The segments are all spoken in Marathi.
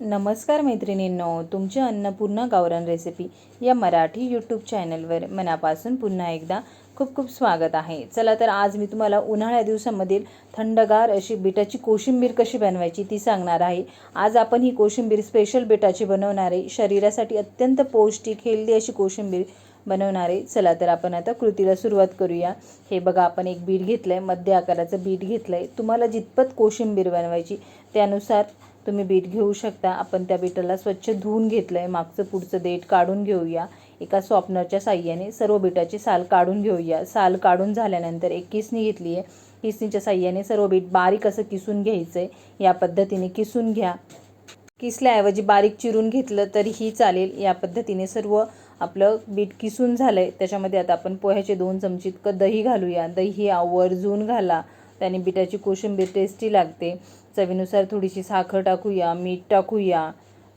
नमस्कार मैत्रिणींनो तुमचे अन्नपूर्णा गावरान रेसिपी या मराठी यूट्यूब चॅनलवर मनापासून पुन्हा एकदा खूप खूप स्वागत आहे. चला तर आज मी तुम्हाला उन्हाळ्या दिवसामधील थंडगार अशी बिटाची कोशिंबीर कशी बनवायची ती सांगणार आहे. आज आपण ही कोशिंबीर स्पेशल बिटाची बनवणारे शरीरासाठी अत्यंत पौष्टिक हेल्दी अशी कोशिंबीर बनवणारे चला तर आपण आता कृतीला सुरुवात करूया. हे बघा आपण एक बीट घेतलं आहे मध्य आकाराचं बीट घेतलं आहे तुम्हाला जितपत कोशिंबीर बनवायची त्यानुसार तुम्ही बीट घेऊ शकता. आपण त्या बीटाला स्वच्छ धुवून घेतलं आहे मागचं पुढचं देठ काढून घेऊया. एका सॉपनरच्या साह्याने सर्व बीटाची साल काढून घेऊया. साल काढून झाल्यानंतर एक किसणी घेतली आहे. किसणीच्या साह्याने सर्व बीट बारीक असं किसून घ्यायचं आहे या पद्धतीने किसून घ्या. किसल्याऐवजी बारीक चिरून घेतलं तरीही चालेल. या पद्धतीने सर्व आपलं बीट किसून झालं आहे त्याच्यामध्ये आता आपण पोह्याचे दोन चमचे इतकं दही घालूया. दही आवर्जून घाला. त्याने बिटाची कोशिंबीर टेस्टी लागते. चवीनुसार थोडीशी साखर टाकूया मीठ टाकूया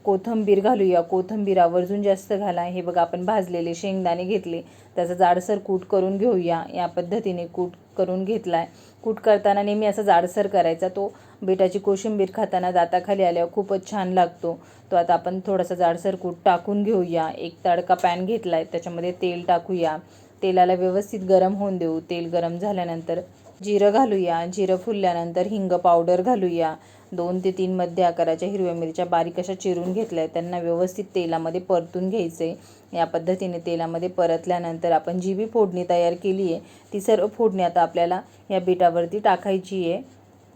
कोथंबीर घालूया. कोथंबीर आवर्जून जास्त घाला. हे बघा आपण भाजलेले शेंगदाणे घेतले. त्याचा जाडसर कूट करून घेऊया. या पद्धतीने कूट करून घेतला आहे कूट करताना नेहमी असा जाडसर करायचा. तो बेटाची कोशिंबीर खाताना दाताखाली आल्यावर खूपच छान लागतो. तो आता आपण थोडासा जाडसर कूट टाकून घेऊया. एक तडका पॅन घेतला आहे त्याच्यामध्ये तेल टाकूया. तेलाला व्यवस्थित गरम होऊन देऊ. तेल गरम झाल्यानंतर जिरं घालूया. जिरं फुलल्यानंतर हिंग पावडर घालूया. दोन ते तीन मध्य आकाराच्या हिरव्या मिरच्या बारीक अशा चिरून घेतल्या. आहेत त्यांना व्यवस्थित तेलामध्ये परतून घ्यायचे. या पद्धतीने तेलामध्ये परतल्यानंतर आपण जी बी फोडणी तयार केली आहे ती सर्व फोडणी आता आपल्याला या बीटावरती टाकायची आहे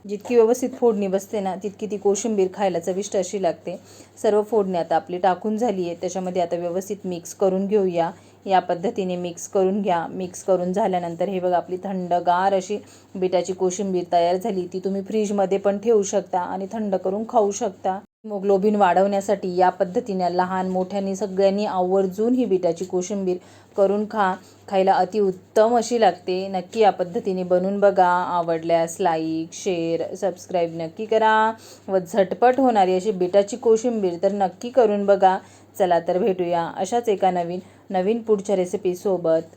जितकी व्यवस्थित फोडणी बसते ना तितकी ती कोशिंबीर खायला चविष्ट अशी लागते. सर्व फोडणी आता आपली टाकून झाली आहे त्याच्यामध्ये आता व्यवस्थित मिक्स करून घेऊया. या पद्धतीने मिक्स करून घ्या. मिक्स करून झाल्यानंतर हे बघा आपली थंडगार अशी बिटाची कोशिंबीर तयार झाली. ती तुम्ही फ्रीजमध्ये पण ठेवू शकता आणि थंड करून खाऊ शकता. हिमोग्लोबिन वाढवण्यासाठी या पद्धतीने लहान मोठ्यांनी सगळ्यांनी आवर्जून ही बिटाची कोशिंबीर करून खा. खायला अतिउत्तम अशी लागते. नक्की या पद्धतीने बनवून बघा. आवडल्यास लाईक शेअर सबस्क्राईब नक्की करा. व झटपट होणारी अशी बिटाची कोशिंबीर तर नक्की करून बघा. चला तर भेटूया अशाच एका नवीन नवीन पुढच्या रेसिपीसोबत